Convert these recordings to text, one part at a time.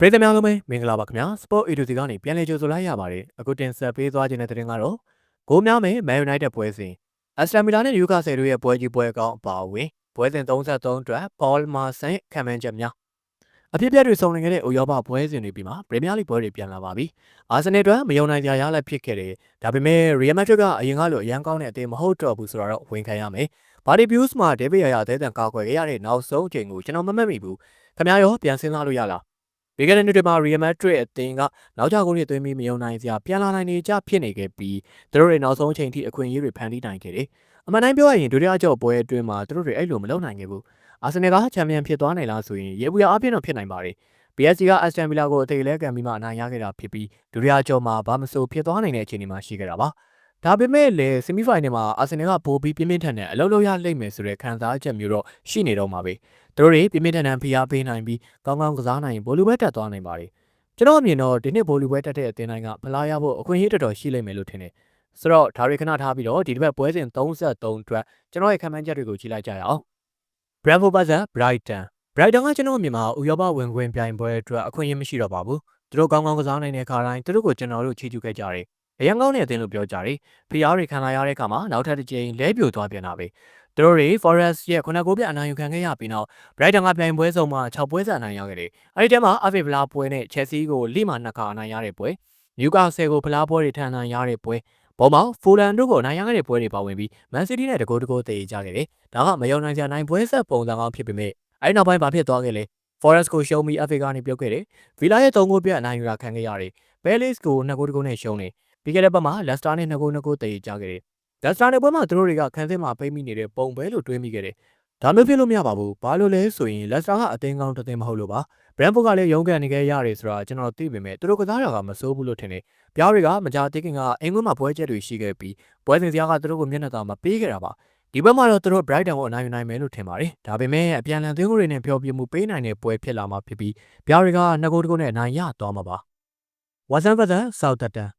ပရိသတ်များလုံးပဲမင်္ဂလာပါခင်ဗျာ Sport A to Z ကနေပြန်လည်ကြိုဆိုလိုက်ရပါတယ်အခုတင်ဆက်ပေးသွားခြင်းတဲ့တဲ့တင်ကတော့ဂိုးများမယ် Man United ပွဲစဉ် Aston Villa နဲ့ Newcastle တို့ရဲ့ပွဲကြီးပွဲကောင်းအပါအဝင်ပွဲစဉ်33အတွက် Paul Marsan ခံမှန်းချက်များအဖြစ်အပျက်တွေစုံလင်ခဲ့တဲ့ဥရောပပွဲစဉ်တွေပြီးမှ Premier League ပွဲတွေပြန်လာပါပြီ။ Arsenal အတွက်မယုံနိုင်စရာရလဒ်ဖြစ်ခဲ့တယ်။ဒါပေမဲ့ Real Madrid ကအရင်ကလိုအရန်ကောင်းတဲ့အသင်းမဟုတ်တော့ဘူးဆိုတော့ဝန်ခံရမယ်။ Body Views မှာ David Raya အသေးအံကာကွယ်ခဲ့ရတဲ့နောက်ဆုံးအချိန်ကိုကျွန်တော်မမှတ်မိဘူး။ခင်ဗျားရောပြန်စဉ်းစားလို့ရလား။ ဘေဂန်နစ်တွေမှာ Real Madrid အသင်းကနောက်ကျဂိုးတွေသွင်းပြီးမယုံနိုင်စရာပြန်လာနိုင်နေကြဖြစ်နေခဲ့ပြီးသူတို့တွေနောက်ဆုံးအချိန်ထိအခွင့်အရေးတွေဖန်တီးနိုင်ခဲ့တယ်။အမှန်တိုင်းပြောရရင်ဒုတိယကြော့ပွဲအတွင်းမှာသူတို့တွေအဲ့လိုမလုပ်နိုင်ခဲ့ဘူး။အာဆင်နယ်ကချန်ပီယံဖြစ်သွားနိုင်လားဆိုရင်ရေဘူးရအပြည့်တော့ဖြစ်နိုင်ပါတယ်။ PSG က Aston Villa ကိုအသေးလဲကန်ပြီးမှအနိုင်ရခဲ့တာဖြစ်ပြီးဒုတိယကြော့မှာဘာမဆိုဖြစ်သွားနိုင်တဲ့အခြေအနေမှာရှိခဲ့တာပါ။ ဒါပေမဲ့လည်းဆီမီဖိုင်နယ်မှာအာဆင်နယ်ကပိုပြီးပြင်းပြင်းထန်ထန်အလုပ်လုပ်ရလိမ့်မယ်ဆိုတဲ့ခံစားချက်မျိုးတော့ရှိနေတော့မှာပဲ။သူတို့တွေပြင်းပြင်းထန်ထန်ဖိအားပေးနိုင်ပြီးကောင်းကောင်းကစားနိုင်ရင်ဘိုလူပဲတက်သွားနိုင်ပါတယ်။ကျွန်တော်အမြင်တော့ဒီနှစ်ဘိုလူပဲတက်တဲ့အသင်းတိုင်းကဖလားရဖို့အခွင့်အရေးတော်တော်ရှိလိမ့်မယ်လို့ထင်တယ်။ဆိုတော့ဒါတွေခဏထားပြီးတော့ဒီတစ်ပတ်ပွဲစဉ်33အတွက်ကျွန်တော်ရဲ့ခံမှန်းချက်တွေကိုကြည့်လိုက်ကြရအောင်။ Brentford vs Brighton Brighton ကကျွန်တော်အမြင်မှာဥရောပဝင်ခွင့်ပြိုင်ပွဲအတွက်အခွင့်အရေးမရှိတော့ပါဘူး။သူတို့ကောင်းကောင်းကစားနိုင်တဲ့ခါတိုင်းသူတို့ကိုကျွန်တော်တို့ချီးကျူးခဲ့ကြတယ်။ အရန်ကောင်းတဲ့အသင်းလို့ပြောကြတယ်။ PR တွေခံလာရတဲ့အခါမှာနောက်ထပ်တစ်ကြိမ်လဲပြိုသွားပြန်တာပဲ။သူတို့တွေ Forest ရဲ့ခုနကိုပြအနိုင်ယူခံခဲ့ရပြီးနောက် Brighton ကပြိုင်ပွဲဆုံးမှာ6ပွဲဆက်အနိုင်ရခဲ့တယ်။အဲဒီထဲမှာ Aston Villa ပွဲနဲ့ Chelsea ကိုလိမှာနှစ်ခါအနိုင်ရတဲ့ပွဲ။ Newcastle ကိုဖလားပွဲတွေထမ်းနိုင်ရတဲ့ပွဲ။ဘောမောက်ဖူလန်တို့ကိုနိုင်ရခဲ့တဲ့ပွဲတွေပါဝင်ပြီး Man City နဲ့တကိုးတကိုးတည်ကြခဲ့တယ်။ဒါကမယုံနိုင်စရာနိုင်ပွဲဆက်ပုံစံကောင်းဖြစ်ပေမဲ့အဲဒီနောက်ပိုင်းဘာဖြစ်သွားခဲ့လဲ။ Forest ကိုရှုံးပြီး FA ကနေပြုတ်ခဲ့တယ်။ Villa ရဲ့3ဂိုးပြတ်အနိုင်ယူတာခံခဲ့ရတယ်။ Palace ကို2ဂိုးတဂိုးနဲ့ရှုံးတယ်။ ပြီးခဲ့တဲ့ဘက်မှာ Leicester နဲ့2ဂိုး2ဂိုးတည်ကြခဲ့တယ်။ Leicester နဲ့ပွဲမှာသူတို့တွေကခန်းစစ်မှာပိတ်မိနေတဲ့ပုံပဲလို့တွေးမိခဲ့တယ်။ဒါမျိုးဖြစ်လို့မရပါဘူး။ဘာလို့လဲဆိုရင် Leicester ကအသင်းကောင်းတစ်သင်းမဟုတ်လို့ပါ။ Brentford ကလည်းရုန်းကန်နေခဲ့ရတယ်ဆိုတာကျွန်တော်သိပေမဲ့သူတို့ကစားတာကမစိုးဘူးလို့ထင်တယ်။ပြားတွေကမကြသေးခင်ကအင်္ဂွန်းမှာပွဲချက်တွေရှိခဲ့ပြီးပွဲစဉ်စရာကသူတို့ကိုမျက်နှာသာမပေးခဲ့တာပါ။ဒီဘက်မှာတော့သူတို့ Brighton ကိုအနိုင်ယူနိုင်မယ်လို့ထင်ပါတယ်။ဒါပေမဲ့အပြန်အလှန်သွင်းကိုတွေနဲ့ဖျော်ပြမှုပေးနိုင်တဲ့ပွဲဖြစ်လာမှာဖြစ်ပြီးပြားတွေကနှစ်ဂိုးတဂိုးနဲ့အနိုင်ရသွားမှာပါ။ Watson vs Southampton Southampton က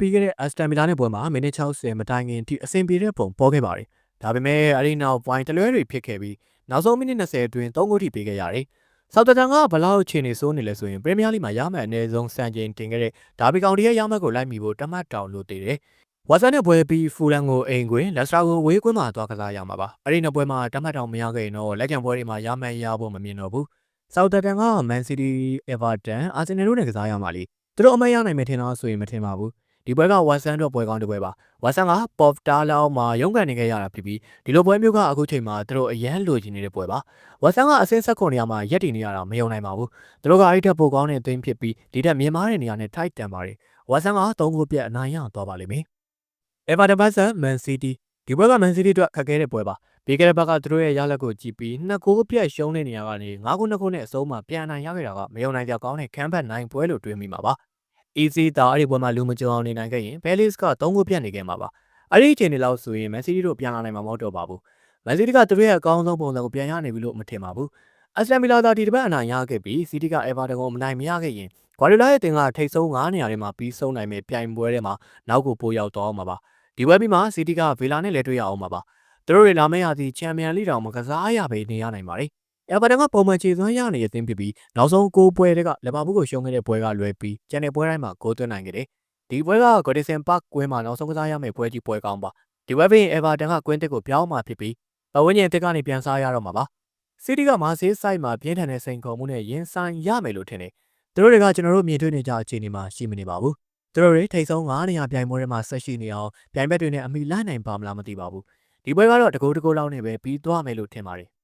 ပြီးခဲ့တဲ့ Aston Villa နဲ့ပွဲမှာမိနစ်60မတိုင်ခင်ထိအဆင်ပြေတဲ့ပုံပေါ်ခဲ့ပါတယ်။ဒါပေမဲ့အဲဒီနောက်ပိုင်းတလွဲတွေဖြစ်ခဲ့ပြီးနောက်ဆုံးမိနစ်20အတွင်း3ဂိုးထိပေးခဲ့ရတယ်။ Southampton ကဘလောက်အခြေအနေဆိုးနေလဲဆိုရင် Premier League မှာရမယ့်အနည်းဆုံးစံချိန်တင်ခဲ့တဲ့ဒါဘီကောင်တီရဲ့ရမယ့်ကိုလိုက်မိဖို့တမတ်တောင်လို့တည်တယ်။ Watson နဲ့ပွဲပြီးဖူလန်ကိုအိမ်ကွင်းလက်စတာကိုဝေးကွင်းမှာသွားကစားရမှာပါ။အဲ့ဒီနှစ်ပွဲမှာတမတ်တောင်မရခဲ့ရင်တော့လက်ကျန်ပွဲတွေမှာရမယ့်ရဖို့မမြင်တော့ဘူး။ Southampton က Man City, Everton, Arsenal တို့နဲ့ကစားရမှာလी သူတို့အမတ်ရနိုင်မယ်ထင်လားဆိုရင်မထင်ပါဘူး။ဒီပွဲက Watson တို့ပွဲကောင်းတစ်ပွဲပါ။ Watson က Pop တားလောက်မှာရုန်းကန်နေခဲ့ရတာဖြစ်ပြီးဒီလိုပွဲမျိုးကအခုချိန်မှာသူတို့အရန်လိုချင်နေတဲ့ပွဲပါ။ Watson ကအဆင့်ဆက်ခွန်နေရာမှာရက်တည်နေရတာမယုံနိုင်ပါဘူး။သူတို့ကအဲ့ထက်ပိုကောင်းတဲ့အသင်းဖြစ်ပြီးဒီထက်မြင်မာတဲ့နေရာနဲ့ထိုက်တန်ပါတယ်။ Watson က3ဂိုးပြတ်အနိုင်ရသွားပါလိမ့်မယ်။ Everton vs Man City ဒီပွဲက Man City အတွက်ခက်ခဲတဲ့ပွဲပါ။ပြီးခဲ့တဲ့ဘက်ကသူတို့ရဲ့ရလက်ကိုကြည့်ပြီးနှစ်ဂိုးပြတ်ရှုံးတဲ့နေရာကနေ9ဂိုး2ဂိုးနဲ့အဆုံးမှာပြန်နိုင်ရခဲ့တာကမယုံနိုင်ကြကောင်းတဲ့ခံဘတ်နိုင်ပွဲလို့တွေးမိမှာပါ။ Easy တာအဲ့ဒီပွဲမှာလူမကြုံအောင်နေနိုင်ခဲ့ရင် Palace က3ဂိုးပြတ်နေခဲ့မှာပါ။အဲ့ဒီအချိန်တွေလောက်ဆိုရင် Man City တို့ပြန်လာနိုင်မှာမဟုတ်တော့ပါဘူး။ Man City ကသူတို့ရဲ့အကောင်းဆုံးပုံစံကိုပြန်ရနေပြီလို့မထင်ပါဘူး။ Aston Villa သာဒီတစ်ပတ်အနိုင်ရခဲ့ပြီး City က Everton ကိုမနိုင်မရခဲ့ရင် Guardiola ရဲ့တင်ကထိတ်ဆုံး9နေရာထဲမှာပြီးဆုံးနိုင်မဲ့ပြိုင်ပွဲထဲမှာနောက်ကိုပိုရောက်သွားအောင်ပါ။ဒီပွဲပြီးမှ City က Villa နဲ့လည်းတွေ့ရအောင်ပါပါ။သူတို့တွေလာမယ့်ရာသီချန်ပီယံလိတောင်မကစားရပဲနေရနိုင်ပါတယ်။ Everton ကပုံမှန်ခြေစွမ်းရနေတဲ့အသင်းဖြစ်ပြီးနောက်ဆုံးကိုးပွဲတွေကလီဗာပူးကိုရှုံးခဲ့တဲ့ပွဲကလွဲပြီးကျန်တဲ့ပွဲတိုင်းမှာဂိုးသွင်းနိုင်ခဲ့တယ်။ဒီပွဲက Goodison Park ကွင်းမှာနောက်ဆုံးကစားရမယ့်ပွဲကြီးပွဲကောင်းပါ။ဒီပွဲပြီးရင် Everton ကကွင်းတစ်ကိုပြောင်းမှဖြစ်ပြီးပတ်ဝန်းကျင်အသစ်ကနေပြန်စားရတော့မှာပါ။ City ကမာဆေးဆိုင်မှာပြင်းထန်တဲ့စိန်ခေါ်မှုနဲ့ရင်ဆိုင်ရမယ်လို့ထင်တယ်။သူတို့တွေကကျွန်တော်တို့မြင်တွေ့နေကြအခြေအနေမှာရှိမနေပါဘူး။သူတို့တွေထိတ်ဆုံး9နေရာပြိုင်ပွဲထဲမှာဆက်ရှိနေအောင်ပြိုင်ဘက်တွေနဲ့အမိလိုက်နိုင်ပါမလားမသိပါဘူး။ဒီပွဲကတော့တကူတကူလောက်နဲ့ပဲပြီးသွားမယ်လို့ထင်ပါတယ်။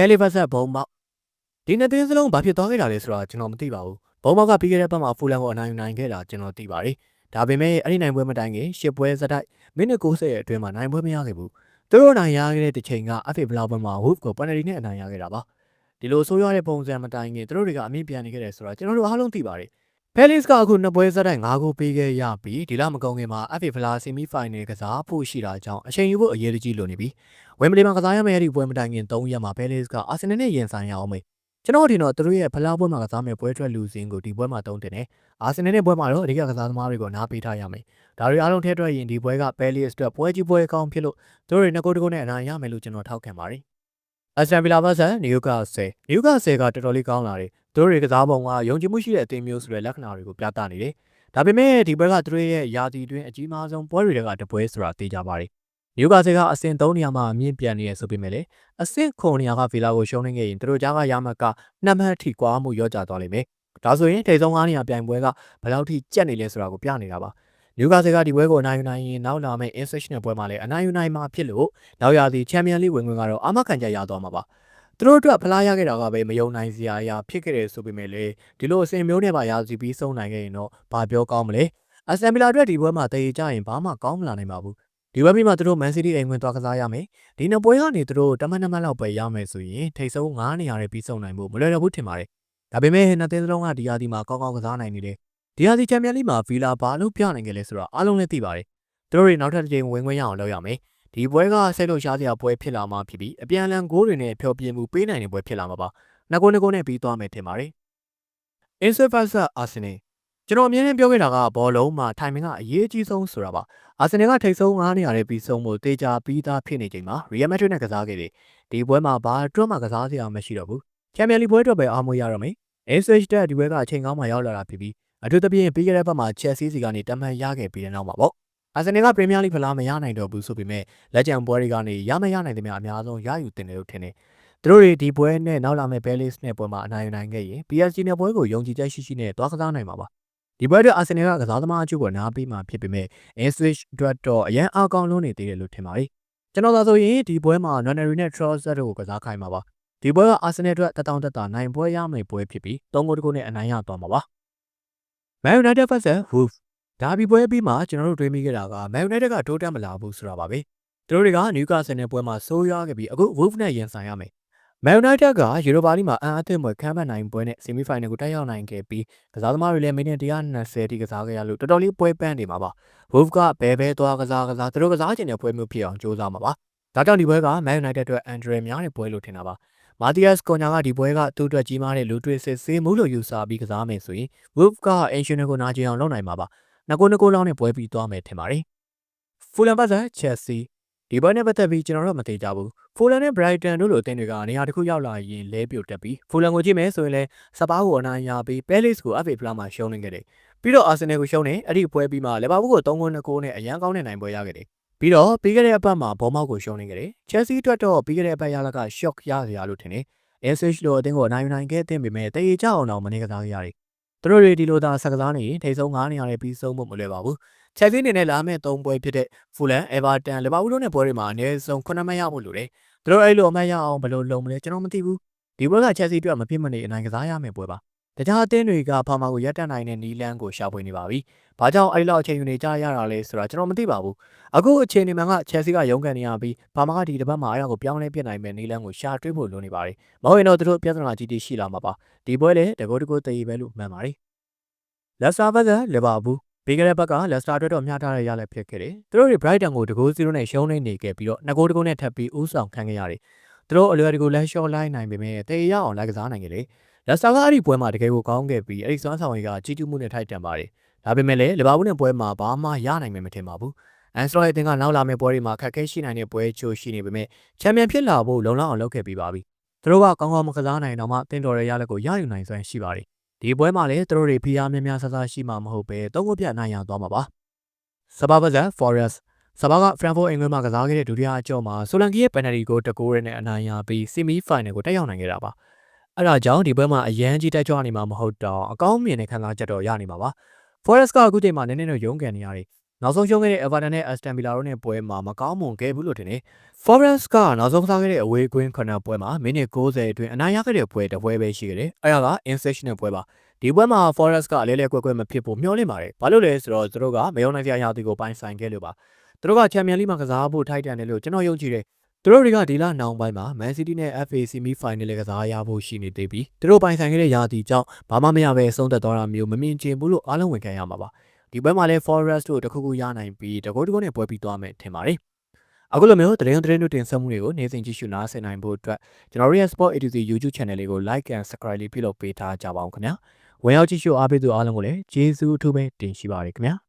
Pele vs ဘုံမောက်ဒီနှစ်သင်းစလုံးဘာဖြစ်သွားခဲ့တာလဲဆိုတာကျွန်တော်မသိပါဘူး။ဘုံမောက်ကပြီးခဲ့တဲ့ဘက်မှာဖူလန်ကိုအနိုင်ယူနိုင်ခဲ့တာကျွန်တော်သိပါတယ်။ဒါပေမဲ့အဲ့ဒီနိုင်ပွဲမတိုင်ခင်ရှစ်ပွဲစတိုက်မိနစ်90ရဲ့အတွင်းမှာနိုင်ပွဲမရခဲ့ဘူး။သူတို့နိုင်ရခဲ့တဲ့တစ်ချိန်က FA ဘလောက်ဘက်မှာ Wolf ကိုပန်နယ်တီနဲ့အနိုင်ရခဲ့တာပါ။ဒီလိုဆိုးရွားတဲ့ပုံစံမတိုင်ခင်သူတို့တွေကအမြင့်ပြန်နေခဲ့တယ်ဆိုတာကျွန်တော်တို့အားလုံးသိပါတယ်။ Palace ကအခုနှစ်ပွဲစတိုက်5ဂိုးပေးခဲ့ရပြီးဒီလမကုန်ခင်မှာ FA ဖလားဆီမီဖိုင်နယ်ကစားဖို့ရှိတာကြောင့်အချိန်ယူဖို့အရေးကြီးလိုနေပြီ။ဝမ်ဘလီမှာကစားရမယ့်အဲ့ဒီပွဲမတိုင်ခင်3ရက်မှာ Palace ကအာဆင်နယ်နဲ့ရင်ဆိုင်ရအောင်မယ်။ကျွန်တော်အထင်တော့သူတို့ရဲ့ဖလားပွဲမှာကစားမယ့်ပွဲထွက်လူစင်းကိုဒီပွဲမှာတုံးတင်တယ်။အာဆင်နယ်နဲ့ပွဲမှာတော့အဓိကကစားသမားတွေကိုနားပေးထားရမယ်။ဒါတွေအားလုံးထည့်တွက်ရင်ဒီပွဲက Palace အတွက်ပွဲကြီးပွဲကောင်းဖြစ်လို့သူတို့တွေနှစ်ကိုတကုတ်နဲ့အနိုင်ရမယ်လို့ကျွန်တော်ထောက်ခံပါတယ်။ Aston Villa vs Newcastle Newcastle ကတော်တော်လေးကောင်းလာတယ်သူတို့တွေကစားပုံကယုံကြည်မှုရှိတဲ့အသင်းမျိုးဆိုတဲ့လက္ခဏာတွေကိုပြသနေတယ်ဒါပေမဲ့ဒီဘက်ကသူတို့ရဲ့ယာတီတွင်အကြီးမားဆုံးပွဲတွေကတပွဲဆိုတာသိကြပါတယ်နျူကာဆယ်ကအဆင့်3နေရာမှာအမြင့်ပြန်နေရဆိုပေမဲ့လေအဆင့်9နေရာကဗီလာကိုရှုံးနေခဲ့ရင်သူတို့ကြားကရမတ်ကနှစ်မှတ်ထိကွာမှုရောကြသွားလိမ့်မယ်ဒါဆိုရင်ထိပ်ဆုံး9နေရာပြိုင်ပွဲကဘယ်လောက်ထိကြက်နေလဲဆိုတာကိုပြနေတာပါနျူကာဆယ်ကဒီပွဲကိုအနိုင်ယူနိုင်ရင်နောက်လာမယ့် International ပွဲမှာလည်းအနိုင်ယူနိုင်မှာဖြစ်လို့နောက်ရာသီချန်ပီယံလိဝင်ခွင့်ကတော့အမခံချက်ရသွားမှာပါ သူတို့အတွက်ဖလားရခဲ့တာကပဲမယုံနိုင်စရာအရာဖြစ်ခဲ့တယ်ဆိုပေမဲ့လေဒီလိုအစဉ်မျိုးနဲ့ပါရာစီပြီးဆုံးနိုင်ခဲ့ရင်တော့ဘာပြောကောင်းမလဲအဆန်ဗီလာအတွက်ဒီပွဲမှာတည်ကြရင်ဘာမှကောင်းမလာနိုင်ပါဘူးဒီဘက်ပြီးမှသူတို့မန်စီးတီးအိမ်ဝင်သွားကစားရမယ်ဒီနှစ်ပွဲကနေသူတို့တမန်တမန်လောက်ပဲရမယ်ဆိုရင်ထိတ်ဆုံး9နေရာနဲ့ပြီးဆုံးနိုင်ဖို့မလွယ်တော့ဘူးထင်ပါတယ်ဒါပေမဲ့နှစ်သင်းစလုံးကဒီယာဒီမှာကောင်းကောင်းကစားနိုင်နေတယ်ဒီယာဒီချန်ပီယံလိမှာဗီလာဘာလို့ပြနိုင်ကြလဲဆိုတော့အားလုံးလည်းသိပါတယ်သူတို့တွေနောက်ထပ်တစ်ချိန်ဝင်ခွင့်ရအောင်လုပ်ရမယ် ဒီပွဲကစိတ်လို့ရှားစရာပွဲဖြစ်လာမှဖြစ်ပြီးအပြန်အလှန်ဂိုးတွေနဲ့ဖျော်ပြမှုပေးနိုင်တဲ့ပွဲဖြစ်လာမှာပါ။နှစ်ကိုနှစ်ကိုနဲ့ပြီးသွားမယ်ထင်ပါတယ်။ Insiversa Arsenal ကျွန်တော်အမြဲတမ်းပြောခဲ့တာကဘောလုံးမှာထိုင်မင်ကအရေးကြီးဆုံးဆိုတာပါ။အာဆင်နယ်ကထိပ်ဆုံး9နေရာနဲ့ပြီးဆုံးဖို့တေချာပြီးသားဖြစ်နေချိန်မှာ Real Madrid နဲ့ကစားခဲ့တယ်။ဒီပွဲမှာဘာတွန်းမှကစားစရာမရှိတော့ဘူး။ Champions League ပွဲအတွက်ပဲအားမွေးရတော့မယ်။ SH တက်ဒီပွဲကအချိန်ကောင်းမှရောက်လာတာဖြစ်ပြီးအထူးသဖြင့်ပြီးခဲ့တဲ့ဘက်မှာ Chelsea စီကနေတမန်ရခဲ့ပြီးတဲ့နောက်မှာပေါ့။ အာဆင်နယ်ကပရီးမီးယားလိဖလားမရနိုင်တော့ဘူးဆိုပေမဲ့လက်ကျန်ပွဲတွေကနေရမရနိုင်သမျှအများဆုံးရယူတင်တယ်လို့ထင်တယ်။သူတို့တွေဒီပွဲနဲ့နောက်လာမယ့် Palace နဲ့ပွဲမှာအနိုင်ယူနိုင်ခဲ့ရင် PSG နဲ့ပွဲကိုယုံကြည်ချက်ရှိရှိနဲ့သွားကစားနိုင်မှာပါ။ဒီပွဲအတွက်အာဆင်နယ်ကကစားသမားအချို့ကိုနားပေးမှဖြစ်ပေမဲ့ Ipswich အတွက်တော့အရန်အားကောင်းလွန်းနေသေးတယ်လို့ထင်ပါတယ်။ကျွန်တော်သာဆိုရင်ဒီပွဲမှာ Nwaneri နဲ့ Trossard တို့ကိုကစားခိုင်းမှာပါ။ဒီပွဲကအာဆင်နယ်အတွက်တတောင်တက်တာနိုင်ပွဲရမယ့်ပွဲဖြစ်ပြီး၃ဂိုးတကူနဲ့အနိုင်ရသွားမှာပါ။ Man United vs Wolves ဒါဘီပွဲပြီးမှကျွန်တော်တို့တွေးမိခဲ့တာက Man United ကတိုးတက်မလာဘူးဆိုတာပါပဲသူတို့တွေကနယူကာဆယ်နယ်ပွဲမှာဆိုးရွားခဲ့ပြီးအခု Wolves နဲ့ရင်ဆိုင်ရမယ် Man United ကယူရိုပါလိမှာအန်အသင့်ပွဲခံမှတ်နိုင်ပွဲနဲ့ဆီမီဖိုင်နယ်ကိုတက်ရောက်နိုင်ခဲ့ပြီးကစားသမားတွေလည်းမိနစ်120တိကစားခဲ့ရလို့တော်တော်လေးပွဲပန်းနေမှာပါ Wolves ကဘဲဘဲသွားကစားကစားသူတို့ကစားချင်တဲ့ပွဲမျိုးဖြစ်အောင်ကြိုးစားမှာပါဒါကြောင့်ဒီပွဲက Man United အတွက်အန်ဒရယ်များတဲ့ပွဲလို့ထင်တာပါမာတီယက်စ်ကွန်ညာကဒီပွဲကသူ့အတွက်ကြီးမားတဲ့လူတွေ့စစ်ဆေးမှုလို့ယူဆပြီးကစားမယ်ဆိုရင် Wolves ကအင်ရှင်ကိုနာကျင်အောင်လုပ်နိုင်မှာပါ။ နှစ်ကိုနှစ်ကိုလောက်နဲ့ပွဲပြီးသွားမယ်ထင်ပါတယ်။ Fulham ပတ်သက် Chelsea ဒီပွဲနဲ့ပတ်သက်ပြီးကျွန်တော်တို့မသိကြဘူး။ Fulham နဲ့ Brighton တို့လိုအသင်းတွေကနေရာတစ်ခုရောက်လာရင်လဲပြုတ်တက်ပြီး Fulham ကိုကြည့်မယ်ဆိုရင်လည်းစပါးကိုအနိုင်ရပြီး Palace ကို FA ဖလားမှာရှုံးနေခဲ့တယ်။ပြီးတော့ Arsenal ကိုရှုံးနေအဲ့ဒီပွဲပြီးမှ Liverpool ကို3ဂိုး2ဂိုးနဲ့အရန်ကောင်းတဲ့နိုင်ပွဲရခဲ့တယ်။ပြီးတော့ပြီးခဲ့တဲ့အပတ်မှာဘောမောက်ကိုရှုံးနေခဲ့တယ်။ Chelsea အတွက်တော့ပြီးခဲ့တဲ့အပတ်ရလက shock ရစရာလို့ထင်တယ်။ SH လိုအသင်းကိုအနိုင်ယူနိုင်ခဲ့တဲ့ပေမဲ့တရေကြအောင်တော့မနေကစားခဲ့ရတယ်။ သူတို့တွေဒီလိုသာဆက်ကစားနေရင်ထိတ်ဆုံး9နေရာနဲ့ပြီးဆုံးဖို့မလွယ်ပါဘူး။ Chelsea အနေနဲ့လာမယ့်3ပွဲဖြစ်တဲ့ Fulham, Everton, Liverpool တို့နဲ့ပွဲတွေမှာအနည်းဆုံး9မှတ်ရဖို့လိုတယ်။သူတို့အဲ့လိုအမှတ်ရအောင်ဘယ်လိုလုပ်မလဲကျွန်တော်မသိဘူး။ဒီပွဲက Chelsea အတွက်မဖြစ်မနေအနိုင်ကစားရမယ့်ပွဲပါ။ တခြားအသင်းတွေကဖာမာကိုရပ်တန့်နိုင်တဲ့နီလန်းကိုရှာဖွေနေပါပြီ။ဘာကြောင့်အဲ့လောက်အချိန်ယူနေကြရတာလဲဆိုတာကျွန်တော်မသိပါဘူး။အခုအချိန်ဒီမှာက Chelsea ကရုန်းကန်နေရပြီးဖာမာကဒီတစ်ပတ်မှာအဲ့ဒါကိုပြောင်းလဲပြစ်နိုင်မယ့်နီလန်းကိုရှာတွေးဖို့လိုနေပါတယ်။မဟုတ်ရင်တော့သူတို့ပြဿနာကြီးကြီးရှိလာမှာပါ။ဒီပွဲလည်းတကောတကောတည်ပဲလို့မှန်ပါတယ်။လက်စတာဘက်ကလီဗာပူးပြီးခဲ့တဲ့ဘက်ကလက်စတာအတွက်တော့မျှထားတဲ့ရလက်ဖြစ်ခဲ့တယ်။သူတို့တွေ Brighton ကိုတကိုး0နဲ့ရှုံးနေနေခဲ့ပြီးတော့2ဂိုးတကိုးနဲ့ထပ်ပြီးဦးဆောင်ခံခဲ့ရတယ်။သူတို့အလွယ်တကူလက်လျှော့လိုက်နိုင်ပေမဲ့တေရအောင်လိုက်ကစားနိုင်ခဲ့တယ်။ လက်စတာကအဲ့ဒီပွဲမှာတကယ်ကိုကောင်းခဲ့ပြီးအဲ့ဒီစွမ်းဆောင်ရည်ကကြီးကျူးမှုနဲ့ထိုက်တန်ပါတယ်။ဒါပေမဲ့လည်းလီဗာပူးနဲ့ပွဲမှာဘာမှရနိုင်မယ်မထင်ပါဘူး။အန်စလော့ရဲ့အသင်းကနောက်လာမယ့်ပွဲတွေမှာခက်ခဲရှိနိုင်တဲ့ပွဲချို့ရှိနေပေမဲ့ချန်ပီယံဖြစ်လာဖို့လုံလောက်အောင်လုပ်ခဲ့ပြီးပါပြီ။သူတို့ကကောင်းကောင်းမကစားနိုင်တော့မှတင်တော်ရရလက်ကိုရယူနိုင်စွမ်းရှိပါတယ်။ဒီပွဲမှာလည်းသူတို့တွေဖိအားများများဆဆရှိမှမဟုတ်ပဲသုံးခုပြနိုင်ရသွားမှာပါ။စပါဘဇက် Forest စပါက Frankfurt အင်္ဂလန်မှာကစားခဲ့တဲ့ဒုတိယအကျော့မှာဆိုလန်ကီရဲ့ပယ်နယ်တီကိုတကိုးရဲနဲ့အနိုင်ရပြီးဆီမီဖိုင်နယ်ကိုတက်ရောက်နိုင်ခဲ့တာပါ အဲ့ဒါကြောင့်ဒီပွဲမှာအရန်ကြီးတက်ကြွနေမှာမဟုတ်တော့အကောင်းမြင်တဲ့ခံစားချက်တော့ရနေမှာပါ Forest ကအခုချိန်မှာနည်းနည်းတော့ရုန်းကန်နေရတယ်နောက်ဆုံးရှုံးခဲ့တဲ့ Everton နဲ့ Aston Villa တို့နဲ့ပွဲမှာမကောင်းမွန်ခဲ့ဘူးလို့ထင်တယ် Forest ကနောက်ဆုံးစားခဲ့တဲ့အဝေးကွင်းခဏပွဲမှာမိနစ်60အတွင်းအနိုင်ရခဲ့တဲ့ပွဲတစ်ပွဲပဲရှိခဲ့တယ်အဲ့ဒါက Inception ပွဲပါဒီပွဲမှာ Forest ကအလဲလဲကွက်ကွက်မဖြစ်ဖို့မျှော်လင့်ပါတယ်။ဘာလို့လဲဆိုတော့သူတို့ကမယုံနိုင်စရာအရာတွေကိုပိုင်ဆိုင်ခဲ့လို့ပါ။သူတို့ကချန်ပီယံလိမှာကစားဖို့ထိုက်တန်တယ်လို့ကျွန်တော်ယုံကြည်တယ်။ သူတို့တွေကဒီလနောက်ပိုင်းမှာ Man City နဲ့ FA Semi Final ကစားရဖို့ရှိနေသေးပြီးသူတို့ပိုင်ဆိုင်ခဲ့တဲ့ရာသီကြောင့်ဘာမှမရပဲဆုံးသက်သွားတာမျိုးမမြင်ချင်ဘူးလို့အားလုံးဝန်ခံရမှာပါ။ဒီပွဲမှာလည်း Forest တို့တခုခုရနိုင်ပြီးတကောတကောနဲ့ပွဲပြီးသွားမယ်ထင်ပါတယ်။အခုလိုမျိုးတရင်တရင်တို့တင်ဆက်မှုတွေကိုနေ့စဉ်ကြည့်ရှုနားဆင်နိုင်ဖို့အတွက်ကျွန်တော်ရဲ့ Sport ATC YouTube Channel လေးကို Like and Subscribe လေးပြုလုပ်ပေးထားကြပါအောင်ခင်ဗျာ။ဝင်ရောက်ကြည့်ရှုအားပေးသူအားလုံးကိုလည်းကျေးဇူးအထူးပဲတင်ရှိပါရခင်ဗျာ။